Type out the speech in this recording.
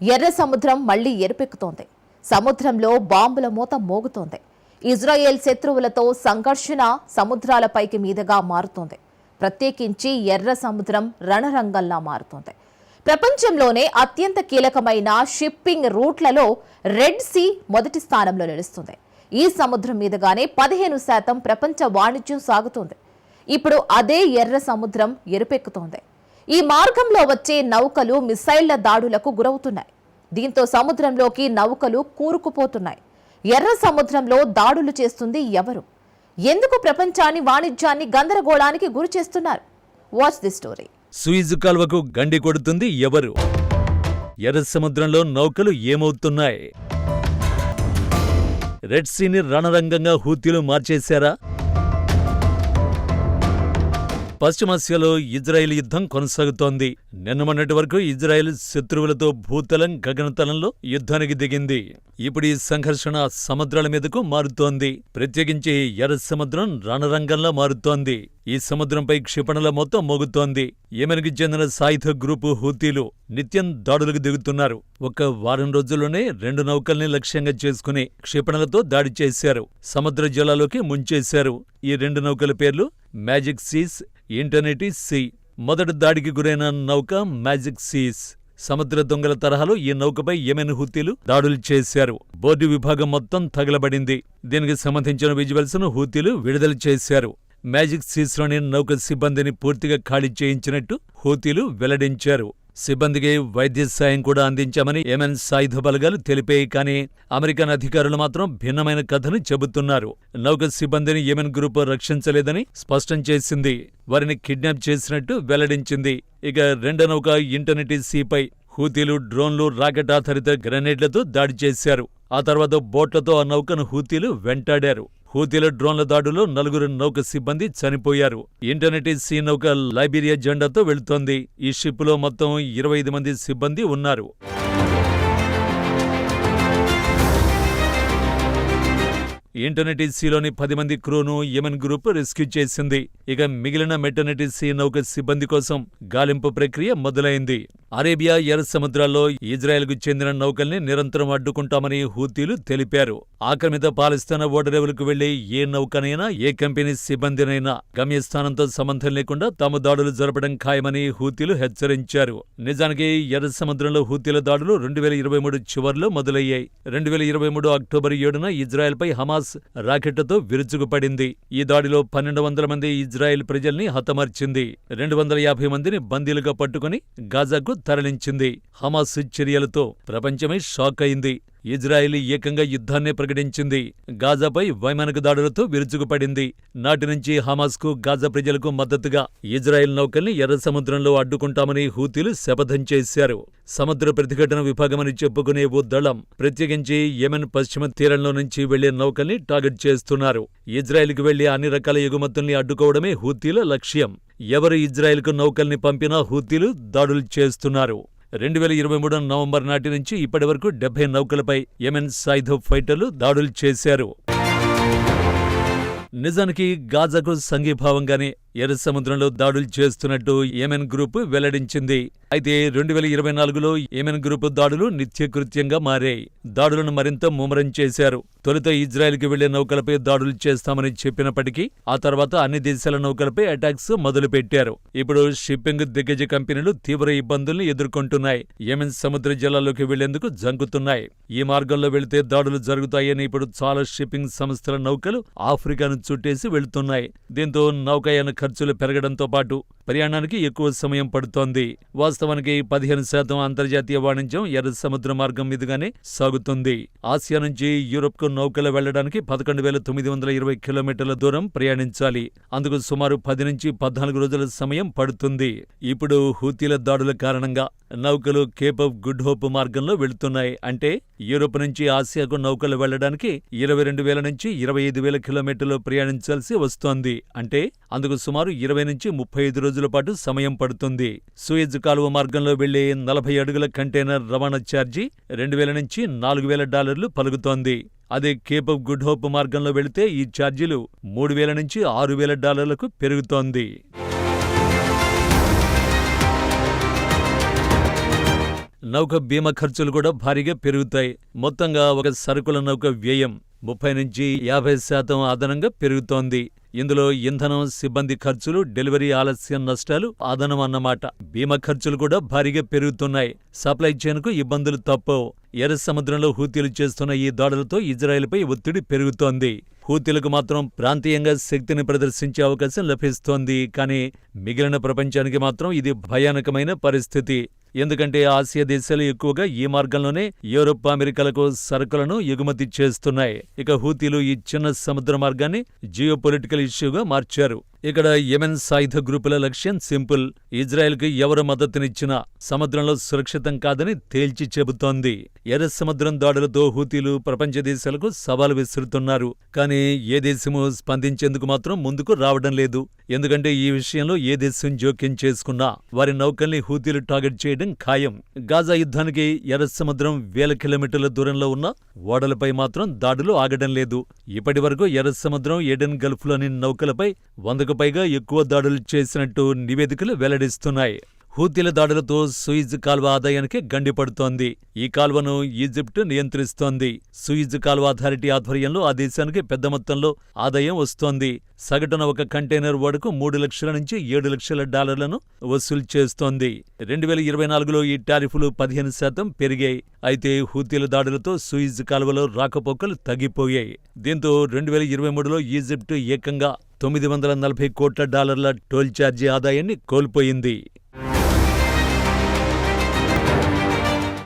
ఎర్ర సముద్రం మళ్ళీ ఎరుపెక్కుతోంది. సముద్రంలో బాంబుల మూత మోగుతోంది. ఇజ్రాయెల్ శత్రువులతో సంఘర్షణ సముద్రాలపైకి మీదుగా మారుతోంది. ప్రత్యేకించి ఎర్ర సముద్రం రణరంగంలా మారుతోంది. ప్రపంచంలోనే అత్యంత కీలకమైన షిప్పింగ్ రూట్లలో రెడ్ సీ మొదటి స్థానంలో నిలుస్తుంది. ఈ సముద్రం మీదుగానే పదిహేను శాతం ప్రపంచ వాణిజ్యం సాగుతోంది. ఇప్పుడు అదే ఎర్ర సముద్రం ఎరుపెక్కుతోంది. ఈ మార్గంలో వచ్చే నౌకలు మిసైళ్ళ దాడులకు గురవుతున్నాయి. దీంతో సముద్రంలోకి నౌకలు కూరుకుపోతున్నాయి. ఎర్ర సముద్రంలో దాడులు చేస్తుంది ఎవరు? ఎందుకు ప్రపంచాన్ని వాణిజ్యాన్ని గందరగోళానికి గురి చేస్తున్నారు? వాచ్ ది స్టోరీ సూయిజ్ కాల్వకు గండి కొడుతుంది ఎవరు? ఎర్ర సముద్రంలో నౌకలు ఏమవుతున్నాయి? రెడ్ సీని రణరంగంగా హూతీలు మార్చేశారా? పశ్చిమాసియాలో ఇజ్రాయెల్ యుద్ధం కొనసాగుతోంది. నిన్న మొన్నటి వరకు ఇజ్రాయెల్ శత్రువులతో భూతలం గగనతలంలో యుద్ధానికి దిగింది. ఇప్పుడు ఈ సంఘర్షణ సముద్రాల మీదకు మారుతోంది. ప్రత్యేకించి ఎర్ర సముద్రం రణరంగంలో మారుతోంది. ఈ సముద్రంపై క్షిపణుల మొత్తం మోగుతోంది. యెమెన్కి చెందిన సాయుధ గ్రూపు హూతీలు నిత్యం దాడులకు దిగుతున్నారు. ఒక వారం రోజుల్లోనే రెండు నౌకల్ని లక్ష్యంగా చేసుకుని క్షిపణులతో దాడి చేశారు. సముద్ర జలాలోకి ముంచేశారు. ఈ రెండు నౌకల పేర్లు మ్యాజిక్ సీస్ ఇంటర్నెటీ సీ. మొదటి దాడికి గురైన నౌక మ్యాజిక్ సీస్ సముద్ర దొంగల తరహాలో ఈ నౌకపై యెమెన్ హూతీలు దాడులు చేశారు. బోర్డు విభాగం మొత్తం తగలబడింది. దీనికి సంబంధించిన విజువల్స్ను హూతీలు విడుదల చేశారు. మ్యాజిక్ సీస్లోని నౌక సిబ్బందిని పూర్తిగా ఖాళీ చేయించినట్టు హూతీలు వెల్లడించారు. సిబ్బందికి వైద్య సాయం కూడా అందించామని యెమెన్ సాయుధ బలగాలు తెలిపాయి. కానీ అమెరికన్ అధికారులు మాత్రం భిన్నమైన కథను చెబుతున్నారు. నౌక సిబ్బందిని యెమెన్ గ్రూప్ రక్షించలేదని స్పష్టం చేసింది. వారిని కిడ్నాప్ చేసినట్టు వెల్లడించింది. ఇక రెండో నౌక ఇంటర్నెట్ సీపై హూతీలు డ్రోన్లు రాకెట్ ఆధారిత గ్రెనేడ్లతో దాడి చేశారు. ఆ తర్వాత బోట్లతో ఆ నౌకను హూతీలు వెంటాడారు. హూతీల డ్రోన్ల దాడులో నలుగురు నౌక సిబ్బంది చనిపోయారు. ఇంటర్నెట్ సీ నౌక లైబీరియా జెండాతో వెళుతోంది. ఈ షిప్లో మొత్తం ఇరవై ఐదు మంది సిబ్బంది ఉన్నారు. ఇంటర్నెటిసీలోని పది మంది క్రూను యెమెన్ గ్రూప్ రెస్క్యూ చేసింది. ఇక మిగిలిన మెటర్నిటీ సీ నౌక సిబ్బంది కోసం గాలింపు ప్రక్రియ మొదలైంది. అరేబియా ఎర్ర సముద్రాల్లో ఇజ్రాయెల్కు చెందిన నౌకల్ని నిరంతరం అడ్డుకుంటామని హూతీలు తెలిపారు. ఆక్రమిత పాలిస్తాన ఓడరేవులకు వెళ్ళే ఏ నౌకనైనా ఏ కంపెనీ సిబ్బందినైనా గమ్యస్థానంతో సంబంధం లేకుండా తాము దాడులు జరపడం ఖాయమని హూతీలు హెచ్చరించారు. నిజానికి ఎర్ర సముద్రంలో హూతీల దాడులు రెండు వేల ఇరవై మూడు చివరిలో మొదలయ్యాయి. రెండు వేల ఇరవై మూడు అక్టోబర్ ఏడున ఇజ్రాయెల్పై హమాస్ రాకెట్లతో విరుచుకుపడింది. ఈ దాడిలో పన్నెండు వందల మంది ఇజ్రాయెల్ ప్రజల్ని హతమార్చింది. రెండు వందల యాభై మందిని బందీలుగా పట్టుకుని గాజాకు తరలించింది. హమాస్ చర్యలతో ప్రపంచమే షాక్ అయింది. ఇజ్రాయెల్ ఏకంగా యుద్ధాన్నే ప్రకటించింది. గాజాపై వైమానిక దాడులతో విరుచుకుపడింది. నాటి నుంచి హమాస్కు గాజా ప్రజలకు మద్దతుగా ఇజ్రాయెల్ నౌకల్ని ఎర్ర సముద్రంలో అడ్డుకుంటామని హూతీలు శపథం చేశారు. సముద్ర ప్రతిఘటన విభాగమని చెప్పుకునే ఓ దళం ప్రత్యేకించి యెమెన్ పశ్చిమ తీరంలో నుంచి వెళ్ళే నౌకల్ని టార్గెట్ చేస్తున్నారు. ఇజ్రాయెల్కి వెళ్ళే అన్ని రకాల ఎగుమతుల్ని అడ్డుకోవడమే హూతీల లక్ష్యం. ఎవరు ఇజ్రాయెల్కు నౌకల్ని పంపినా హూతీలు దాడులు చేస్తున్నారు. రెండు వేల ఇరవై మూడు నవంబర్ నాటి నుంచి ఇప్పటి వరకు డెబ్బై నౌకలపై యెమెన్ సాయుధ ఫైటర్లు దాడులు చేశారు. నిజానికి గాజాకు సంఘీభావంగానే ఎర్ర సముద్రంలో దాడులు చేస్తున్నట్టు యెమెన్ గ్రూప్ వెల్లడించింది. అయితే రెండు వేల ఇరవై నాలుగులో యెమెన్ గ్రూప్ దాడులు నిత్యకృత్యంగా మారాయి. దాడులను మరింత ముమ్మరం చేశారు. తొలుత ఇజ్రాయెల్కి వెళ్ళే నౌకలపై దాడులు చేస్తామని చెప్పినప్పటికీ ఆ తర్వాత అన్ని దేశాల నౌకలపై అటాక్స్ మొదలుపెట్టారు. ఇప్పుడు షిప్పింగ్ దిగ్గజ కంపెనీలు తీవ్ర ఇబ్బందుల్ని ఎదుర్కొంటున్నాయి. యెమెన్ సముద్ర జలాల్లోకి వెళ్ళేందుకు జంకుతున్నాయి. ఈ మార్గంలో వెళితే దాడులు జరుగుతాయని ఇప్పుడు చాలా షిప్పింగ్ సంస్థల నౌకలు ఆఫ్రికాను చుట్టేసి వెళుతున్నాయి. దీంతో నౌకాయాన ఖర్చులు పెరగడంతో పాటు ప్రయాణానికి ఎక్కువ సమయం పడుతోంది. వాస్తవానికి పదిహేను శాతం అంతర్జాతీయ వాణిజ్యం ఎర్ర సముద్ర మార్గం మీదుగానే సాగుతుంది. ఆసియా నుంచి యూరప్కు నౌకలు వెళ్ళడానికి పదకొండు వేల తొమ్మిది వందల ఇరవై కిలోమీటర్ల దూరం ప్రయాణించాలి. అందుకు సుమారు పది నుంచి పద్నాలుగు రోజుల సమయం పడుతుంది. ఇప్పుడు హూతీల దాడుల కారణంగా నౌకలు కేప్ ఆఫ్ గుడ్ హోప్ మార్గంలో వెళుతున్నాయి. అంటే యూరోప్ నుంచి ఆసియాకు నౌకలు వెళ్ళడానికి ఇరవై రెండు వేల నుంచి ఇరవై ఐదు వేల కిలోమీటర్లు ప్రయాణించాల్సి వస్తోంది. అంటే అందుకు సుమారు ఇరవై నుంచి ముప్పై ఐదు రోజుల పాటు సమయం పడుతుంది. సూయజ్ కాలువ మార్గంలో వెళ్ళే నలభై అడుగుల కంటైనర్ రవాణా ఛార్జీ రెండు వేల నుంచి నాలుగు వేల డాలర్లు పలుకుతోంది. అదే కేప్ ఆఫ్ గుడ్ హోప్ మార్గంలో వెళితే ఈ ఛార్జీలు మూడు వేల నుంచి ఆరు వేల డాలర్లకు పెరుగుతోంది. నౌక బీమా ఖర్చులు కూడా భారీగా పెరుగుతాయి. మొత్తంగా ఒక సరుకుల నౌక వ్యయం ముప్పై నుంచి యాభై శాతం అదనంగా పెరుగుతోంది. ఇందులో ఇంధనం సిబ్బంది ఖర్చులు డెలివరీ ఆలస్యం నష్టాలు అదనం అన్నమాట. బీమా ఖర్చులు కూడా భారీగా పెరుగుతున్నాయి. సప్లై చైన్కు ఇబ్బందులు తప్పవు. ఎర్ర సముద్రంలో హూతీలు చేస్తున్న ఈ దాడులతో ఇజ్రాయెల్పై ఒత్తిడి పెరుగుతోంది. హూతీలకు మాత్రం ప్రాంతీయంగా శక్తిని ప్రదర్శించే అవకాశం లభిస్తోంది. కానీ మిగిలిన ప్రపంచానికి మాత్రం ఇది భయానకమైన పరిస్థితి. ఎందుకంటే ఆసియా దేశాలు ఎక్కువగా ఈ మార్గంలోనే యూరోప్ అమెరికాలకు సరుకులను ఎగుమతి చేస్తున్నాయి. ఇక హూతీలు ఈ చిన్న సముద్ర మార్గాన్ని జియోపొలిటికల్ ఇష్యూగా మార్చారు. ఇక్కడ యెమెన్ సాయుధ గ్రూపుల లక్ష్యం సింపుల్. ఇజ్రాయెల్కి ఎవరు మద్దతునిచ్చినా సముద్రంలో సురక్షితం కాదని తేల్చి చెబుతోంది. ఎర్ర సముద్రం దాడులతో హూతీలు ప్రపంచ దేశాలకు సవాలు విసురుతున్నారు. కానీ ఏ దేశమూ స్పందించేందుకు మాత్రం ముందుకు రావడం లేదు. ఎందుకంటే ఈ విషయంలో ఏ దేశం జోక్యం చేసుకున్నా వారి నౌకల్ని హూతీలు టార్గెట్ చేయడం ఖాయం. గాజా యుద్ధానికి ఎర్ర సముద్రం వేల కిలోమీటర్ల దూరంలో ఉన్న ఓడలపై మాత్రం దాడులు ఆగడం లేదు. ఇప్పటి వరకు ఎర్ర సముద్రం ఏడెన్ గల్ఫ్లోని నౌకలపై వందకు పైగా ఎక్కువ దాడులు చేసినట్టు నివేదికలు వెల్లడిస్తున్నాయి. హూతీల దాడులతో సూయిజ్ కాల్వ ఆదాయానికి గండిపడుతోంది ఈ కాల్వను ఈజిప్ట్ నియంత్రిస్తోంది. సూయిజ్ కాల్వ అథారిటీ ఆధ్వర్యంలో ఆ దేశానికి పెద్ద మొత్తంలో ఆదాయం వస్తోంది. సగటున ఒక కంటైనర్ ఓడకు మూడు లక్షల నుంచి ఏడు లక్షల డాలర్లను వసూలు చేస్తోంది. రెండు వేల ఇరవై నాలుగులో ఈ టారిఫ్లు పదిహేను శాతం పెరిగాయి. అయితే హూతీల దాడులతో సూయిజ్ కాల్వలో రాకపోకలు తగ్గిపోయాయి. దీంతో రెండు వేల ఇరవై మూడులో ఈజిప్ట్ ఏకంగా తొమ్మిది వందల నలభై కోట్ల డాలర్ల టోల్ ఛార్జీ ఆదాయాన్ని కోల్పోయింది.